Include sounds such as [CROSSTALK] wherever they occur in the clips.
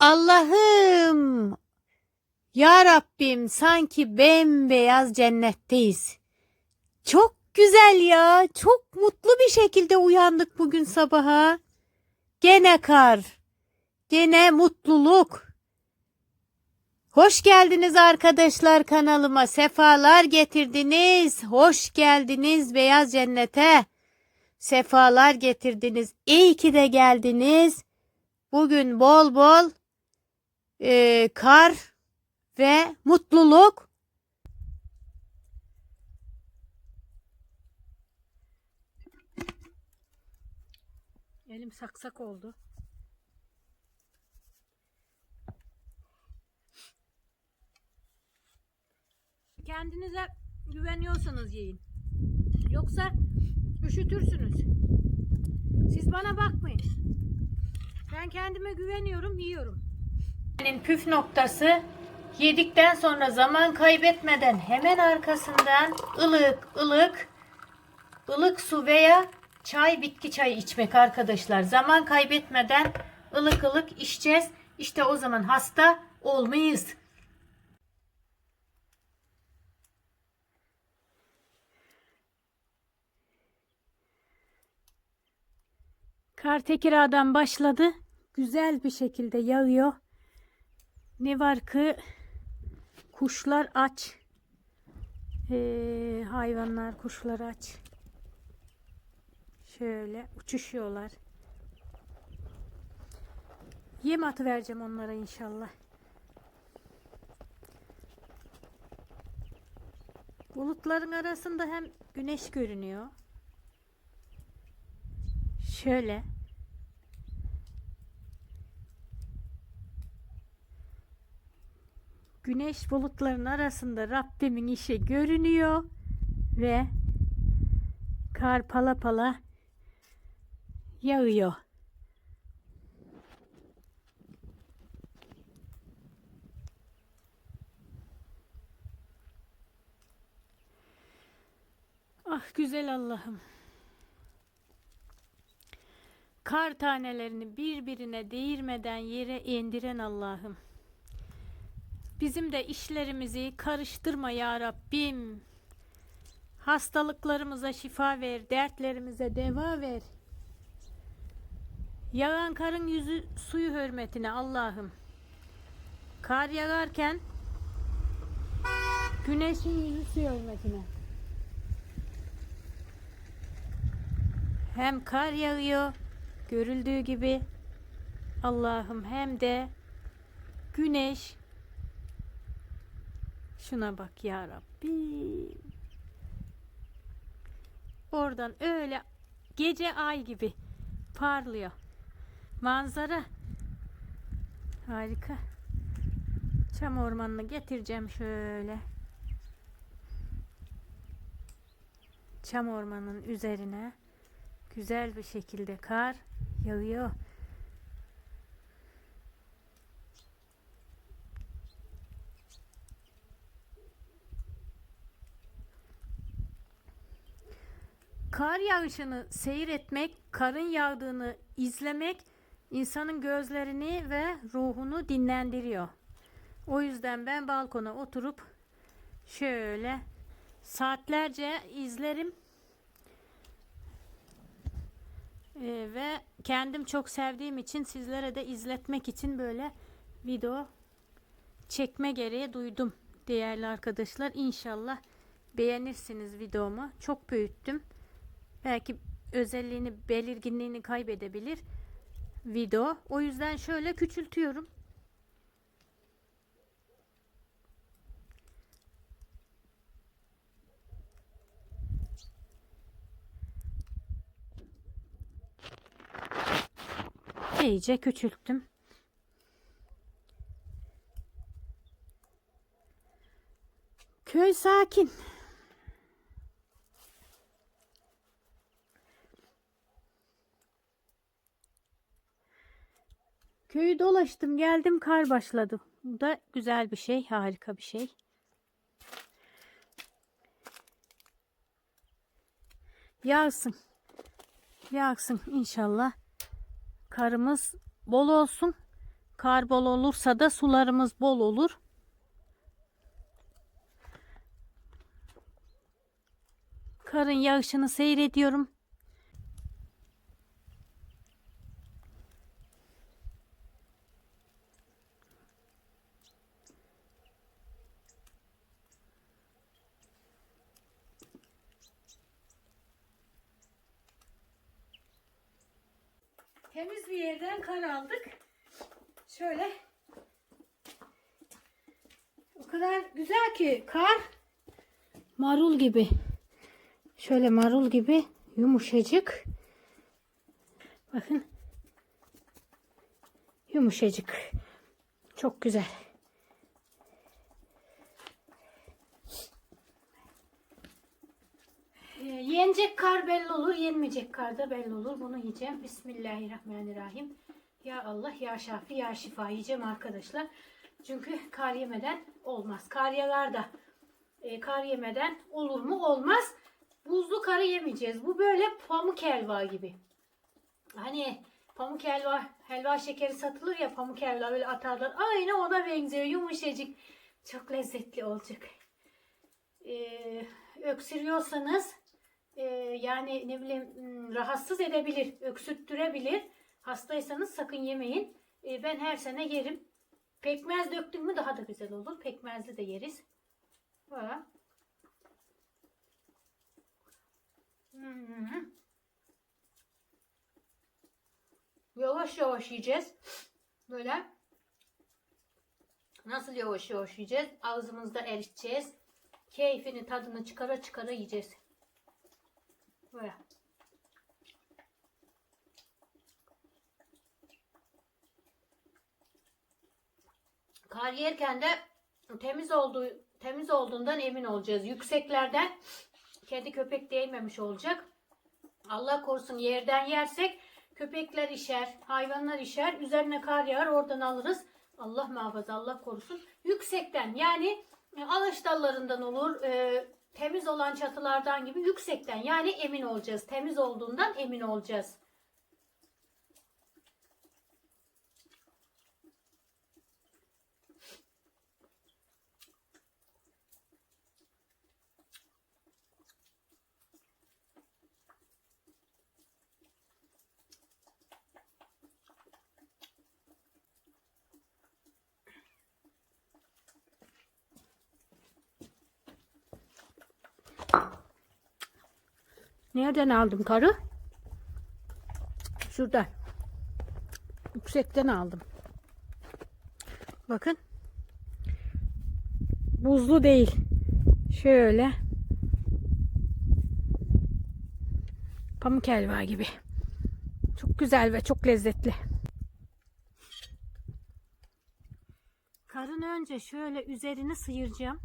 Allah'ım! Ya Rabbim sanki bembeyaz cennetteyiz. Çok güzel ya. Çok mutlu bir şekilde uyandık bugün sabaha. Gene kar. Gene mutluluk. Hoş geldiniz arkadaşlar kanalıma. Sefalar getirdiniz. Hoş geldiniz beyaz cennete. Sefalar getirdiniz. İyi ki de geldiniz. Bugün bol bol e, kar ve mutluluk. Elim saksak oldu. Kendinize güveniyorsanız yiyin. Yoksa üşütürsünüz. Siz bana bakmayın. Ben kendime güveniyorum, yiyorum. Benim püf noktası yedikten sonra zaman kaybetmeden hemen arkasından ılık ılık ılık su veya çay bitki çayı içmek arkadaşlar. Zaman kaybetmeden ılık ılık içeceğiz. İşte o zaman hasta olmayız. Kar Tekirdağ'dan başladı. Güzel bir şekilde yağıyor. Ne var ki kuşlar aç. Ee, hayvanlar, kuşlar aç. Şöyle uçuşuyorlar. Yem atı vereceğim onlara inşallah. Bulutların arasında hem güneş görünüyor. Şöyle. Güneş bulutların arasında Rabbimin işi görünüyor ve kar pala pala yağıyor. Ah güzel Allah'ım. Kar tanelerini birbirine değirmeden yere indiren Allah'ım. Bizim de işlerimizi karıştırma ya Rabbim. Hastalıklarımıza şifa ver, dertlerimize deva ver. Yağan karın yüzü suyu hürmetine Allah'ım. Kar yağarken güneşin yüzü suyu hürmetine. Hem kar yağıyor görüldüğü gibi Allah'ım hem de güneş şuna bak ya Rabbim. Oradan öyle gece ay gibi parlıyor. Manzara harika. Çam ormanını getireceğim şöyle. Çam ormanının üzerine güzel bir şekilde kar yağıyor. Kar yağışını seyretmek, karın yağdığını izlemek insanın gözlerini ve ruhunu dinlendiriyor. O yüzden ben balkona oturup şöyle saatlerce izlerim. Ee, ve kendim çok sevdiğim için sizlere de izletmek için böyle video çekme gereği duydum değerli arkadaşlar. İnşallah beğenirsiniz videomu. Çok büyüttüm. Belki özelliğini, belirginliğini kaybedebilir video. O yüzden şöyle küçültüyorum. İyice küçülttüm. Köy sakin. Köyü dolaştım geldim kar başladı. Bu da güzel bir şey harika bir şey. Yağsın. Yağsın inşallah. Karımız bol olsun. Kar bol olursa da sularımız bol olur. Karın yağışını seyrediyorum. Temiz bir yerden kar aldık. Şöyle. O kadar güzel ki kar marul gibi. Şöyle marul gibi yumuşacık. Bakın. Yumuşacık. Çok güzel. Ee, yenecek kar belli olur, yenmeyecek kar da belli olur. Bunu yiyeceğim. Bismillahirrahmanirrahim. Ya Allah, ya Şafi, ya Şifa yiyeceğim arkadaşlar. Çünkü kar yemeden olmaz. Kar yağar da e, kar yemeden olur mu? Olmaz. Buzlu karı yemeyeceğiz. Bu böyle pamuk helva gibi. Hani pamuk helva, helva şekeri satılır ya pamuk helva böyle atarlar. Aynı ona benziyor. Yumuşacık. Çok lezzetli olacak. Ee, öksürüyorsanız e, yani ne bileyim hmm, rahatsız edebilir, öksürttürebilir. Hastaysanız sakın yemeyin. E, ben her sene yerim. Pekmez döktüm mü daha da güzel olur. Pekmezli de yeriz. Böyle. Hmm. Yavaş yavaş yiyeceğiz. Böyle. Nasıl yavaş yavaş yiyeceğiz? Ağzımızda eriteceğiz. Keyfini tadını çıkara çıkara yiyeceğiz. Böyle. Kar yerken de temiz olduğu temiz olduğundan emin olacağız. Yükseklerden kedi köpek değmemiş olacak. Allah korusun yerden yersek köpekler işer, hayvanlar işer, üzerine kar yağar, oradan alırız. Allah muhafaza, Allah korusun. Yüksekten yani e, ağaç dallarından olur, e, temiz olan çatılardan gibi yüksekten yani emin olacağız. Temiz olduğundan emin olacağız. Nereden aldım karı? Şuradan. Yüksekten aldım. Bakın. Buzlu değil. Şöyle. Pamuk helva gibi. Çok güzel ve çok lezzetli. Karın önce şöyle üzerini sıyıracağım.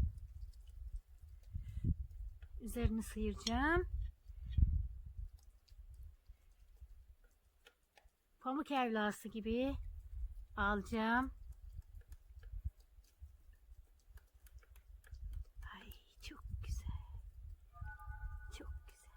Üzerini sıyıracağım. Pamuk evlası gibi alacağım. Ay çok güzel. Çok güzel.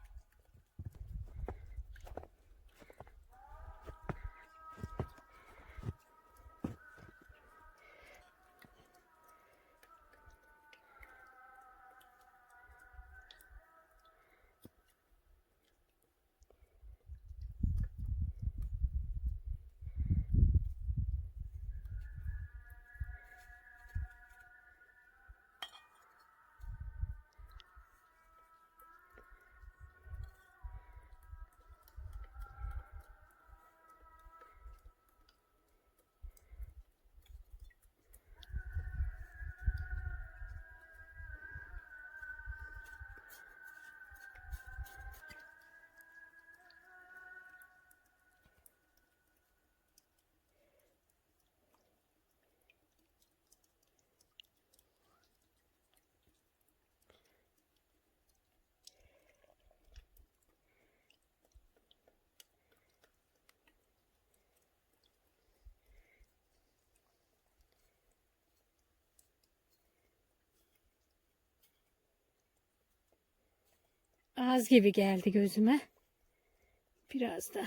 Az gibi geldi gözüme. Biraz da.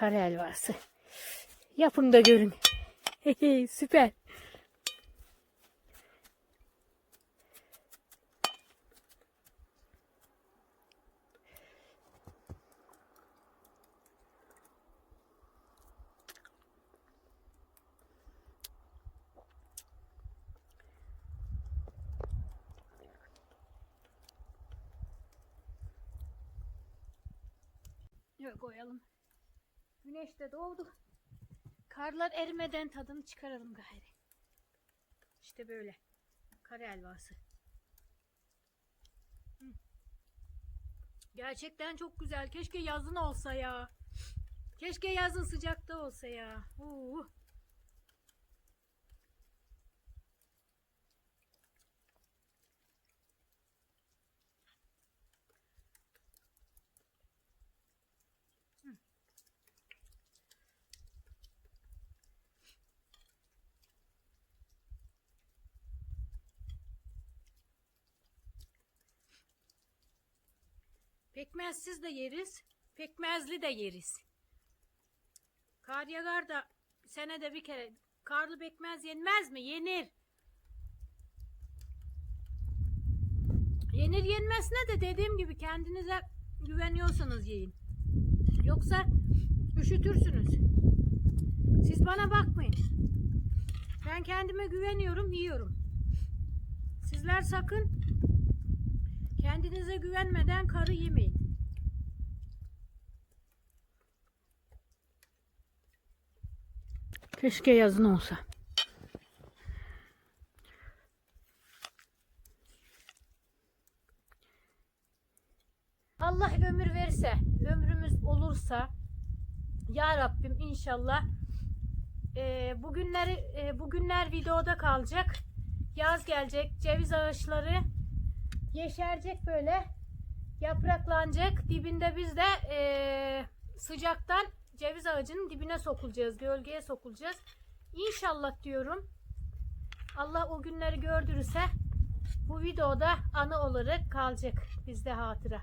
Kare helvası. Yapın da görün. [LAUGHS] Süper. Güneş de doğdu. Karlar erimeden tadını çıkaralım gayri. İşte böyle. Kare helvası. Hı. Gerçekten çok güzel. Keşke yazın olsa ya. Keşke yazın sıcakta olsa ya. Uh. Pekmezsiz de yeriz. Pekmezli de yeriz. Kar yağar da senede bir kere karlı pekmez yenmez mi? Yenir. Yenir yenmezine de dediğim gibi kendinize güveniyorsanız yiyin. Yoksa üşütürsünüz. Siz bana bakmayın. Ben kendime güveniyorum, yiyorum. Sizler sakın Kendinize güvenmeden karı yemeyin. Keşke yazın olsa. Allah ömür verirse, ömrümüz olursa ya Rabbim inşallah e, bugünleri e, bugünler videoda kalacak. Yaz gelecek, ceviz ağaçları yeşerecek böyle. Yapraklanacak. Dibinde biz de eee, sıcaktan ceviz ağacının dibine sokulacağız. Gölgeye sokulacağız. İnşallah diyorum. Allah o günleri gördürürse bu videoda anı olarak kalacak bizde hatıra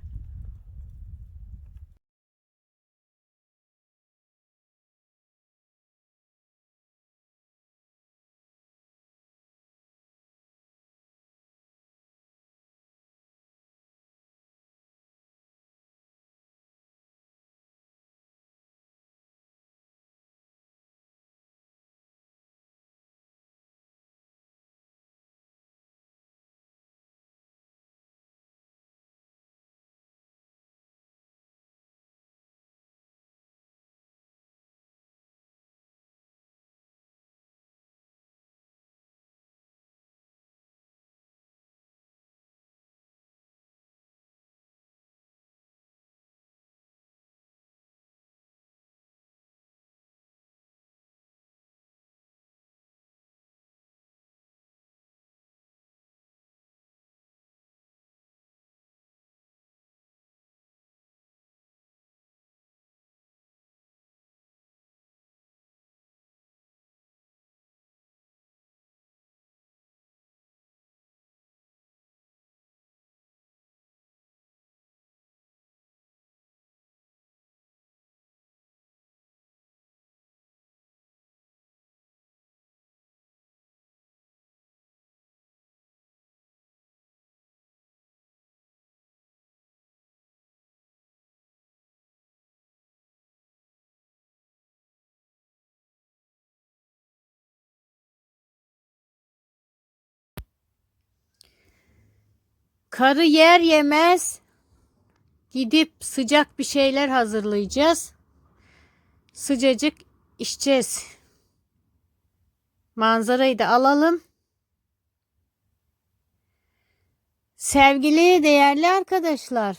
Karı yer yemez gidip sıcak bir şeyler hazırlayacağız. Sıcacık içeceğiz. Manzarayı da alalım. Sevgili değerli arkadaşlar.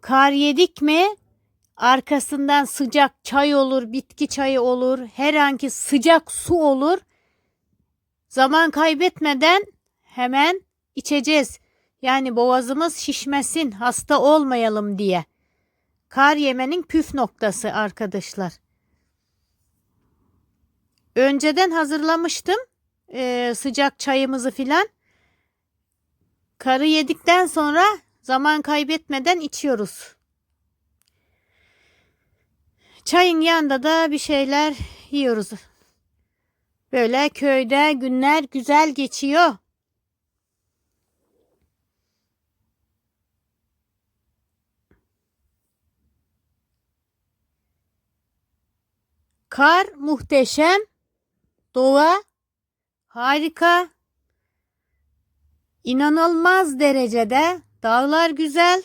Kar yedik mi? Arkasından sıcak çay olur, bitki çayı olur, herhangi sıcak su olur. Zaman kaybetmeden hemen içeceğiz. Yani boğazımız şişmesin, hasta olmayalım diye. Kar yemenin püf noktası arkadaşlar. Önceden hazırlamıştım eee, sıcak çayımızı filan. Karı yedikten sonra zaman kaybetmeden içiyoruz. Çayın yanında da bir şeyler yiyoruz. Böyle köyde günler güzel geçiyor. Kar muhteşem. Doğa harika. İnanılmaz derecede dağlar güzel.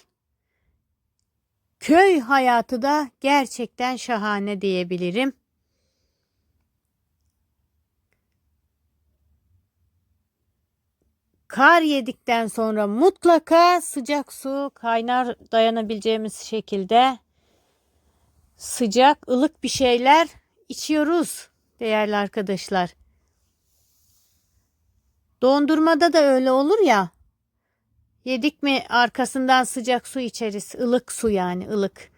Köy hayatı da gerçekten şahane diyebilirim. Kar yedikten sonra mutlaka sıcak su kaynar dayanabileceğimiz şekilde sıcak ılık bir şeyler içiyoruz değerli arkadaşlar. Dondurmada da öyle olur ya. Yedik mi arkasından sıcak su içeriz. ılık su yani ılık.